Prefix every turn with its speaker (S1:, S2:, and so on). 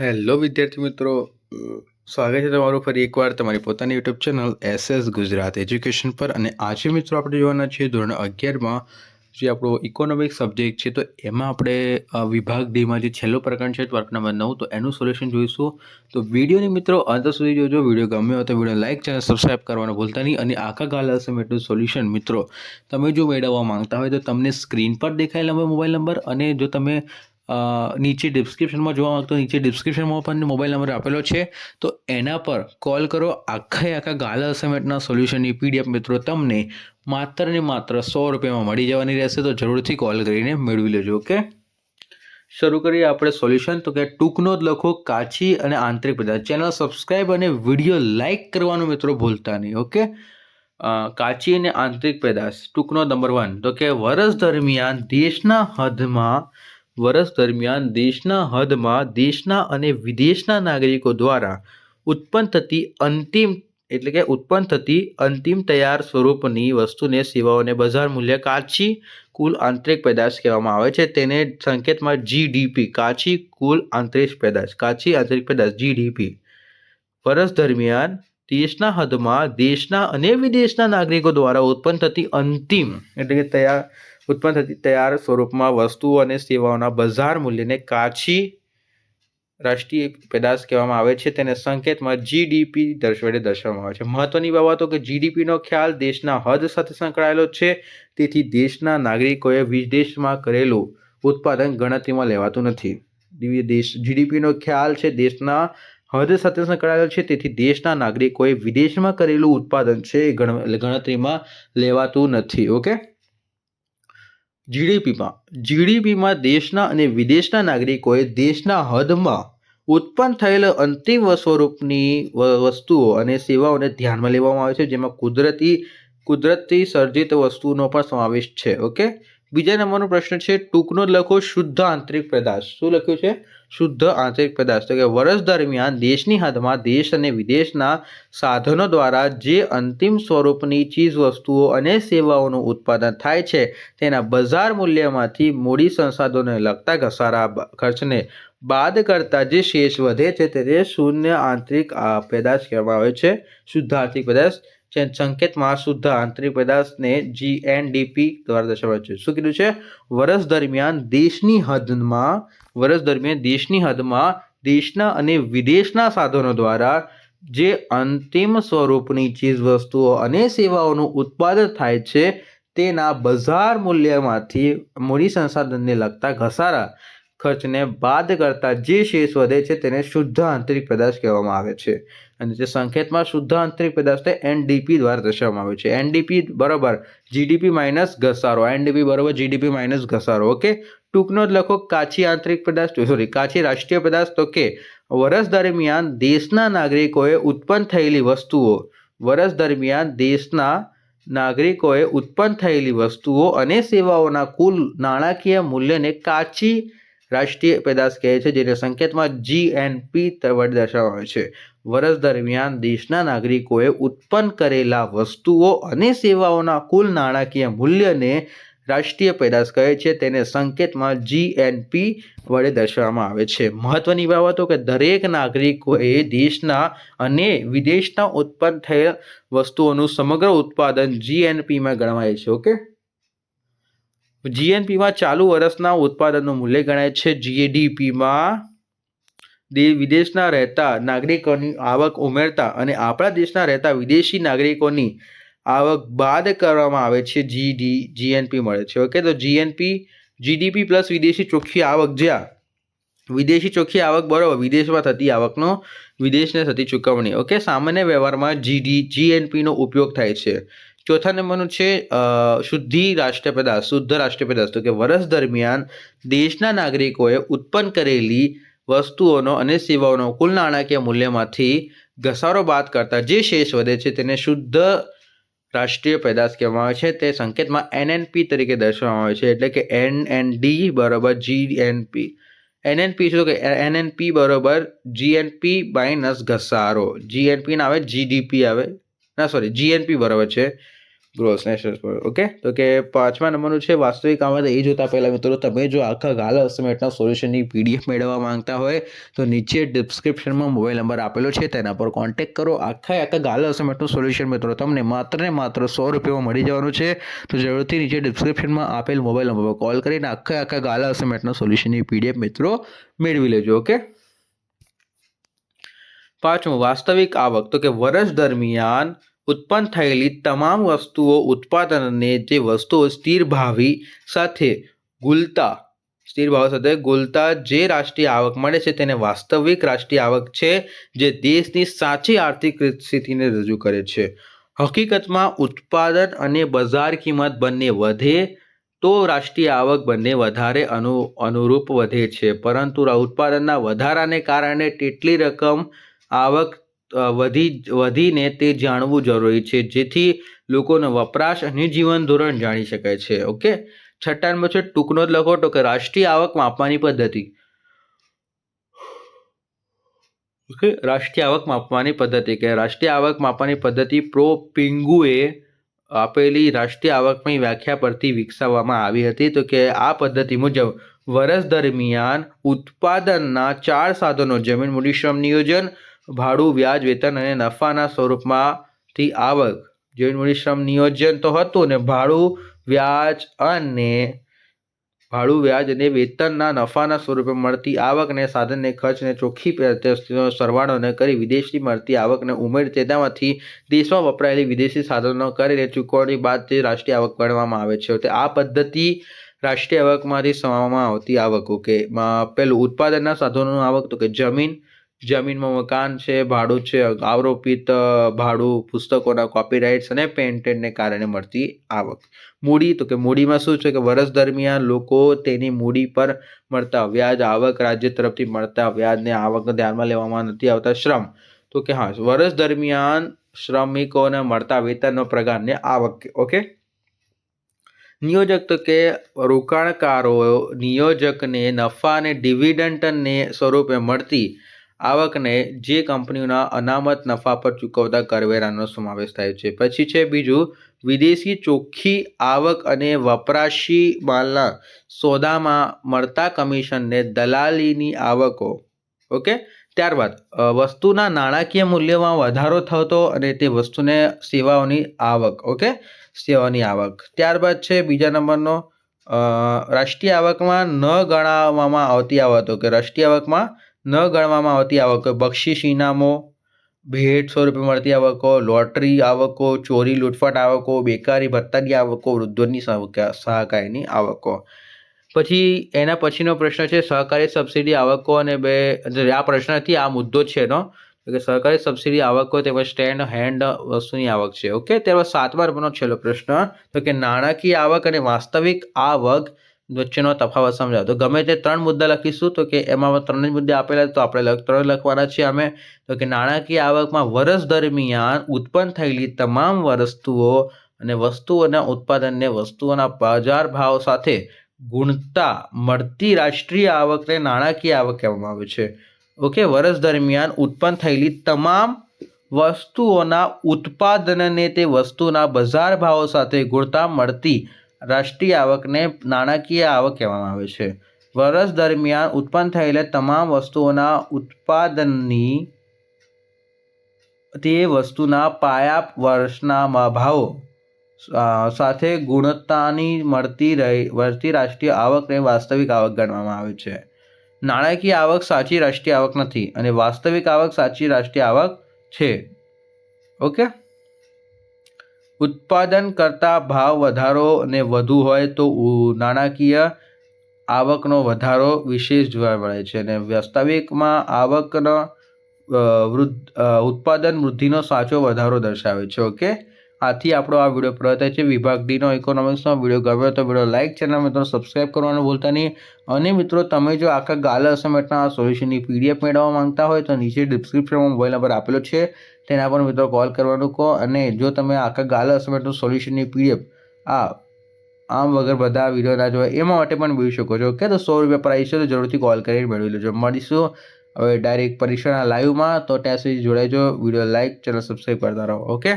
S1: Hello વિદ્યાર્થી મિત્રો, સ્વાગત છે તમારું ફરી એકવાર તમારી પોતાની YouTube channel SS Gujarat education પર. અને આજે મિત્રો આપણે જોવાના છીએ ધોરણ અગિયારમાં, જે આપણો ઇકોનોમિક સબ્જેક્ટ છે, તો એમાં આપણે વિભાગ ડીમાં જે છેલ્લો પ્રકરણ છે વર્ક નંબર નવ, તો એનું સોલ્યુશન જોઈશું. તો વિડીયોની મિત્રો અંત સુધી જોજો. વીડિયો ગમ્યો તો વીડિયો લાઇક ચેનલ સબસ્ક્રાઈબ કરવાનું ભૂલતા નહીં. અને આખા ગાલા સમેટનું સોલ્યુશન મિત્રો, તમે જો મેળવવા માંગતા હોય તો તમને સ્ક્રીન પર દેખાયેલ નંબર મોબાઈલ નંબર અને જો તમે નીચે ડિસ્ક્રિપ્શનમાં જોવા માગતો નીચે ડિસ્ક્રિપ્શનમાં પણ મોબાઈલ નંબર આપેલો છે. તો એના પર કોલ કરો આખા આખા ગાલા અસાઇનમેન્ટના સોલ્યુશનની પીડીએફ મિત્રો તમને માત્ર ને માત્ર સો રૂપિયામાં મળી જવાની રહેશે. તો જરૂરથી કોલ કરીને મેળવી લેજો, ઓકે? શરૂ કરીએ આપણે સોલ્યુશન તો કે ટૂંકનો જ લખો, કાચી અને આંતરિક પદાર્થ. ચેનલ સબસ્ક્રાઇબ અને વીડિયો લાઇક કરવાનું મિત્રો ભૂલતા નહીં, ઓકે? કાચી અને આંતરિક પેદાશ ટૂંકનો નંબર વન તો કે વર્ષ દરમિયાન દેશના હદમાં વર્ષ દરમિયાન દેશના હદમાં દેશના અને વિદેશના નાગરિકો દ્વારા ઉત્પન્ન થતી અંતિમ એટલે કે ઉત્પન્ન થતી અંતિમ તૈયાર સ્વરૂપની વસ્તુને સેવાઓને બજાર મૂલ્ય કાચી કુલ આંતરિક પેદાશ કહેવામાં આવે છે. તેને સંકેતમાં જીડીપી કાચી કુલ આંતરિક પેદાશ, કાચી આંતરિક પેદાશ જીડીપી વર્ષ દરમિયાન દેશના હદમાં દેશના અને વિદેશના નાગરિકો દ્વારા ઉત્પન્ન થતી અંતિમ એટલે કે તૈયાર ઉત્પન્ન થતી તૈયાર સ્વરૂપમાં વસ્તુઓ અને સેવાઓના બજાર મૂલ્યને કાચી રાષ્ટ્રીય પેદાશ કહેવામાં આવે છે. તેને સંકેતમાં જીડીપી દર્શવડે દર્શાવવામાં આવે છે. મહત્વની બાબતો કે જીડીપીનો ખ્યાલ દેશના હદ સાથે સંકળાયેલો છે. તેથી દેશના નાગરિકોએ વિદેશમાં કરેલું ઉત્પાદન ગણતરીમાં લેવાતું નથી. દેશ જીડીપીનો ખ્યાલ છે, દેશના હદ સાથે સંકળાયેલો છે. તેથી દેશના નાગરિકોએ વિદેશમાં કરેલું ઉત્પાદન છે, એ ગણ- ગણતરીમાં લેવાતું નથી. ઓકે? જીડીપીમાં. જીડીપીમાં દેશના અને વિદેશના નાગરિકોએ દેશના હદમાં ઉત્પન્ન થયેલ અંતિમ સ્વરૂપની વસ્તુઓ અને સેવાઓને ધ્યાનમાં લેવામાં આવે છે, જેમાં કુદરતી કુદરતી સર્જિત વસ્તુનો પણ સમાવેશ છે, ઓકે? બીજા નંબરનો પ્રશ્ન છે, ટૂંકનો લખો શુદ્ધ આંતરિક પદાર્થ. શું લખ્યું છે? શુદ્ધ આંતરિક પદાર્થ. તો કે વર્ષ દરમિયાન દેશની હદમાં દેશ અને વિદેશના સાધનો દ્વારા જે અંતિમ સ્વરૂપની ચીજ વસ્તુઓ અને સેવાઓનું ઉત્પાદન થાય છે, તેના બજાર મૂલ્યમાંથી મૂડી સંસાધનોને લગતા ઘસારા ખર્ચને બાદ કરતા જે શેષ વધે છે તેને શૂન્ય આંતરિક પેદાશ કહેવામાં આવે છે. શુદ્ધ આર્થિક પેદાશ સંકેતમાં શુદ્ધ આંતરિક પેદાશને જીએનડીપી દ્વારા દર્શાવાય છે. શું કીધું છે? વર્ષ દરમિયાન દેશની હદમાં વર્ષ દરમિયાન દેશની હદમાં દેશના અને વિદેશના સાધનો દ્વારા જે અંતિમ સ્વરૂપની ચીજ વસ્તુઓ અને સેવાઓનું ઉત્પાદન થાય છે, તેના બજાર મૂલ્યમાંથી મૂડી સંસાધનને લગતા ઘસારા ખર્ચને બાદ કરતા જે શેષ વધે છે, તેને શુદ્ધ આંતરિક પેદાશ કહેવામાં આવે છે. અને જે સંકેતમાં શુદ્ધ આંતરિક પેદાશ તે એનડીપી દ્વારા દર્શાવવામાં આવે છે. એનડીપી બરાબર જીડીપી માઇનસ ઘસારો. એનડીપી બરાબર જીડીપી માઇનસ ઘસારો. ઓકે ટૂંકનો જ લખો, કાચી આંતરિક પેદાશ સોરી કાચી રાષ્ટ્રીય પેદાશ તો કે વર્ષ દરમિયાન દેશના નાગરિકોએ ઉત્પન્ન થયેલી વસ્તુઓ વર્ષ દરમિયાન દેશના નાગરિકોએ ઉત્પન્ન થયેલી વસ્તુઓ અને સેવાઓના કુલ નાણાકીય મૂલ્યને કાચી રાષ્ટ્રીય પેદાશ કહે છે, જેને સંકેતમાં જી એન્ડ પી વડે દર્શાવવામાં આવે છે. વર્ષ દરમિયાન દેશના નાગરિકોએ ઉત્પન્ન કરેલા વસ્તુઓ અને સેવાઓના કુલ નાણાકીય મૂલ્યને રાષ્ટ્રીય પેદાશ કહે છે, તેને સંકેતમાં જીએનપી વડે દર્શાવવામાં આવે છે. મહત્વની બાબતો કે દરેક નાગરિકોએ દેશના અને વિદેશના ઉત્પન્ન થયેલ વસ્તુઓનું સમગ્ર ઉત્પાદન જીએનપીમાં ગણવાય છે, ઓકે? જીએનપીમાં ચાલુ વર્ષના ઉત્પાદનનું મૂલ્ય ગણાય છે. જીએડીપીમાં વિદેશના રહેતા નાગરિકોની આવક ઉમેરતા અને આપણા દેશના રહેતા વિદેશી નાગરિકોની આવક બાદ કરવામાં આવે છે. જીડી, જીએનપી મળે છે. ઓકે, તો જીએનપી, જીડીપી પ્લસ વિદેશી ચોખ્ખી આવક જ્યાં? વિદેશી ચોખ્ખી આવક બરોબર, વિદેશમાં થતી આવકનો, વિદેશને થતી ચૂકવણી. ઓકે, સામાન્ય વ્યવહારમાં જીડી, જીએનપીનો ઉપયોગ થાય છે. ચોથા નંબરનું છે શુદ્ધિ રાષ્ટ્રીય પેદાશ શુદ્ધ રાષ્ટ્રીય પેદાશ તો કે વર્ષ દરમિયાન દેશના નાગરિકોએ ઉત્પન્ન કરેલી વસ્તુઓનો અને સેવાઓનો કુલ નાણાકીય મૂલ્યમાંથી ઘસારો બાદ કરતા જે શેષ વધે છે તેને શુદ્ધ રાષ્ટ્રીય પેદાશ કહેવામાં આવે છે. તે સંકેતમાં એનએનપી તરીકે દર્શાવવામાં આવે છે. એટલે કે એન એન ડી બરાબર જીએનપી. એનએનપી શું કે? એનએનપી બરાબર જીએનપી માઇનસ ઘસારો. જીએનપી ના આવે, જીડીપી આવે. ના સોરી જીએનપી બરાબર છે. ગ્રોસ નેશનલ ઓકે તો કે પાંચમા નંબરનું છે વાસ્તવિક આમાં એ જોતા પહેલાં મિત્રો તમે જો આખા ગાલા અસમેટના સોલ્યુશનની પીડીએફ મેળવવા માંગતા હોય, તો નીચે ડિસ્ક્રિપ્શનમાં મોબાઈલ નંબર આપેલો છે, તેના પર કોન્ટેક્ટ કરો. આખા આખા ગાલા અસમેટનું સોલ્યુશન મિત્રો તમને માત્ર ને માત્ર સો રૂપિયામાં મળી જવાનું છે. તો જરૂરથી નીચે ડિસ્ક્રિપ્શનમાં આપેલ મોબાઈલ નંબર પર કોલ કરીને આખા આખા ગાલા અસમેટના સોલ્યુશનની પીડીએફ મિત્રો મેળવી લેજો ઓકે પાંચમું, વાસ્તવિક આવક. તો કે વર્ષ દરમિયાન ઉત્પન્ન થયેલી તમામ વસ્તુઓ ઉત્પાદનને જે વસ્તુઓ સ્થિર ભાવી સાથે ગુલતા, સ્થિર ભાવ સાથે ગુલતા જે રાષ્ટ્રીય આવક મળે છે તેને વાસ્તવિક રાષ્ટ્રીય આવક છે જે દેશની સાચી આર્થિક સ્થિતિને રજૂ કરે છે. હકીકતમાં ઉત્પાદન અને બજાર કિંમત બંને વધે તો રાષ્ટ્રીય આવક બંને વધારે અનુ, અનુરૂપ વધે છે. પરંતુ ઉત્પાદનના વધારાને કારણે તેટલી રકમ આવક વધી, વધીને તે જાણવું જરૂરી છે, જેથી લોકોનો વપરાશ અને જીવન ધોરણ જાણી શકાય છે, ઓકે? છઠ્ઠા નંબર છે, ટૂંકનો જ લખો તો કે રાષ્ટ્રીય આવક માપવાની પદ્ધતિ. ઓકે? રાષ્ટ્રીય આવક માપવાની પદ્ધતિ, કે રાષ્ટ્રીય આવક માપવાની પદ્ધતિ પ્રો પિંગુએ આપેલી રાષ્ટ્રીય આવકની વ્યાખ્યા પરથી વિકસાવવામાં આવી હતી, તો કે આ પદ્ધતિ મુજબ વર્ષ દરમિયાન ઉત્પાદનના ચાર સાધનો, જમીન, મૂડી, શ્રમ, નિયોજન ભાડું, વ્યાજ, વેતન અને નફાના સ્વરૂપમાંથી આવક. જમીન મૂડી શ્રમ નિયોજન તો હતું ને, ભાડું, વ્યાજ અને ભાડું, વ્યાજ અને વેતનના નફાના સ્વરૂપે મળતી આવકને સાધનને ખર્ચને ચોખ્ખી સરવાળોને સરવાળો કરી વિદેશથી મળતી આવકને ઉમેરી તેનામાંથી દેશમાં વપરાયેલી વિદેશી સાધનો કરીને ચૂકવણી બાદ તે રાષ્ટ્રીય આવક ગણવામાં આવે છે. તો આ પદ્ધતિ રાષ્ટ્રીય આવકમાંથી સમાવવામાં આવતી આવક. ઓકે પેલું, ઉત્પાદનના સાધનોનું આવક, તો કે જમીન જમીનમાં મકાન છે, ભાડું છે આરોપિત ભાડું, પુસ્તકોના કોપીરાઇટ્સ અને પેન્ટેડને કારણે મળતી આવક. મૂડી, તો કે મૂડીમાં શું છે કે વર્ષ દરમિયાન લોકો તેની મૂડી પર મળતા વ્યાજ, આવક રાજ્ય તરફથી મળતા વ્યાજને આવકને ધ્યાનમાં લેવામાં નથી આવતા શ્રમ. તો કે હા વર્ષ દરમિયાન શ્રમિકોને મળતા વેતનનો પ્રકારને આવક ઓકે? નિયોજક તો કે રોકાણકારો નિયોજકને નફા અને ડિવિડન્ટને સ્વરૂપે મળતી આવકને જે કંપનીઓના અનામત નફા પર ચૂકવતા કરવેરાનો સમાવેશ થાય છે. પછી છે બીજું, વિદેશી ચોખ્ખી આવક અને વપરાશી માલના સોદામાં મળતા કમિશનને દલાલીની આવકો. ઓકે? ત્યારબાદ વસ્તુના નાણાકીય મૂલ્યમાં વધારો થતો અને તે વસ્તુને સેવાઓની આવક, ઓકે? સેવાની આવક. ત્યારબાદ છે બીજા નંબરનો રાષ્ટ્રીય આવકમાં ન ગણાવવામાં આવતી આવતો કે રાષ્ટ્રીય આવકમાં ન ગણવામાં આવતી આવકો, બક્ષિસ ઇનામો, ભેટ સ્વરૂપે મળતી આવકો, લોટરી આવકો, ચોરી, લૂંટફાટ આવકો, બેકારી ભત્તાની આવકો, વૃદ્ધોની સહકા- સહકારીની આવકો. પછી એના પછીનો પ્રશ્ન છે, સહકારી સબસિડી આવકો અને બે આ પ્રશ્નથી આ મુદ્દો છે એનો. કે સહકારી સબસિડી આવકો તેમજ સ્ટેન્ડ, હેન્ડ વસ્તુની આવક છે. ઓકે? ત્યારબાદ સાતમા નંબરનો છેલ્લો પ્રશ્ન, તો કે નાણાકીય આવક અને વાસ્તવિક આવક વચ્ચેનો તફાવત સમજાવો. તો ગમે તે ત્રણ મુદ્દા લખીશું, તો કે એમાં ત્રણ જ મુદ્દા આપેલા તો આપણે ત્રણ લખવાના છે અમે. તો કે નાણાકીય આવકમાં વર્ષ દરમિયાન ઉત્પન્ન થયેલી તમામ વસ્તુઓ અને વસ્તુઓના ઉત્પાદનને વસ્તુઓના બજાર ભાવ સાથે ગુણતા મળતી રાષ્ટ્રીય આવકને નાણાકીય આવક કહેવામાં આવે છે. ઓકે વર્ષ દરમિયાન ઉત્પન્ન થયેલી તમામ વસ્તુઓના ઉત્પાદનને તે વસ્તુના બજાર ભાવો સાથે ગુણતા મળતી રાષ્ટ્રીય આવકને નાણાકીય આવક કહેવામાં આવે છે. વર્ષ દરમિયાન ઉત્પન્ન થયેલા તમામ વસ્તુઓના ઉત્પાદનની, તે વસ્તુના પાયા વર્ષના ભાવો સાથે ગુણવત્તાની મળતી રહી વળતી રાષ્ટ્રીય આવકને વાસ્તવિક આવક ગણવામાં આવે છે. નાણાકીય આવક સાચી રાષ્ટ્રીય આવક નથી અને વાસ્તવિક આવક સાચી રાષ્ટ્રીય આવક છે. ઓકે? ઉત્પાદન કરતાં ભાવ વધારો અને વધુ હોય તો નાણાકીય આવકનો વધારો વિશેષ જોવા મળે છે અને વાસ્તવિકમાં આવકનો વૃદ્ધ ઉત્પાદન વૃદ્ધિનો સાચો વધારો દર્શાવે છે, ઓકે? આથી આપણો આ વીડિયો પૂરો છે. વિભાગ ડીનો ઇકોનોમિક્સનો વીડિયો ગમ્યો તો વીડિયો લાઇક ચેનલ મિત્રો સબસ્ક્રાઇબ કરવાનું ભૂલતા નહીં. અને મિત્રો, તમે જો આખા ગાલા અસાઇનમેન્ટના આ સોલ્યુશનની પીડીએફ મેળવવા માંગતા હોય, તો નીચે ડિસ્ક્રિપ્શનમાં મોબાઈલ નંબર આપેલો છે. તેના પર મિત્રો કોલ કરવાનું કહો. અને જો તમે આખા ગાલા અસાઇનમેન્ટનું સોલ્યુશનની પીડીએફ આ આમ વગર બધા વીડિયો ના જોવા, એમાં માટે પણ મેળવી શકો છો. ઓકે, તો સો રૂપિયા પ્રાઇસ છે, તો જરૂરથી કોલ કરીને મેળવી લેજો. મળીશું. હવે ડાયરેક્ટ પરીક્ષાના લાઈવમાં તો ત્યાં સુધી જોડાઈજો વીડિયો લાઇક ચેનલ સબસ્ક્રાઈબ કરતા રહો. ઓકે?